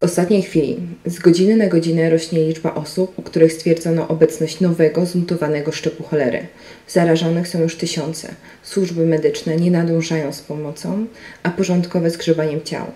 W ostatniej chwili, z godziny na godzinę rośnie liczba osób, u których stwierdzono obecność nowego, zmutowanego szczepu cholery. Zarażonych są już tysiące. Służby medyczne nie nadążają z pomocą, a porządkowe z grzebaniem ciał.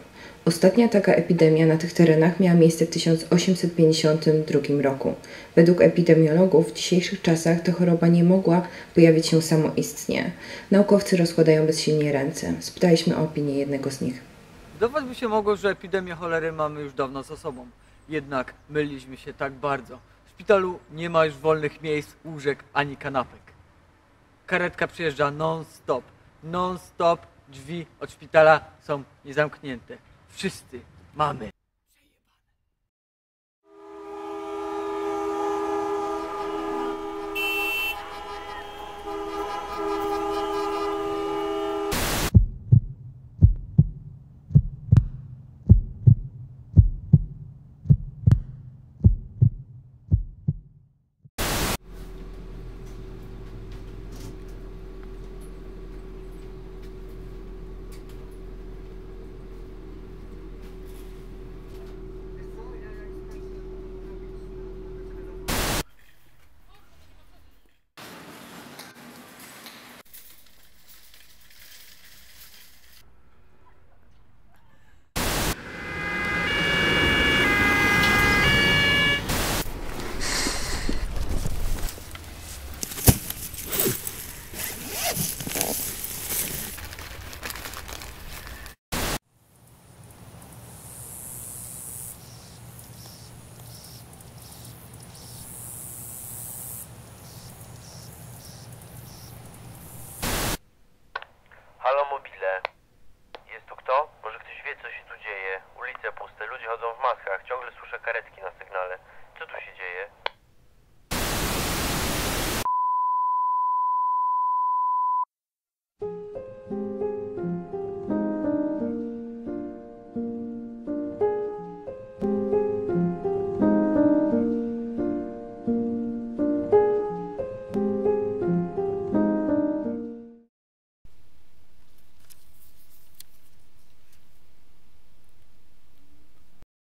Ostatnia taka epidemia na tych terenach miała miejsce w 1852 roku. Według epidemiologów w dzisiejszych czasach ta choroba nie mogła pojawić się samoistnie. Naukowcy rozkładają bezsilnie ręce. Spytaliśmy o opinię jednego z nich. Wydawać by się mogło, że epidemię cholery mamy już dawno za sobą. Jednak myliliśmy się tak bardzo. W szpitalu nie ma już wolnych miejsc, łóżek ani kanapek. Karetka przyjeżdża non-stop. Non-stop drzwi od szpitala są niezamknięte. Wszyscy mamy. Mobile.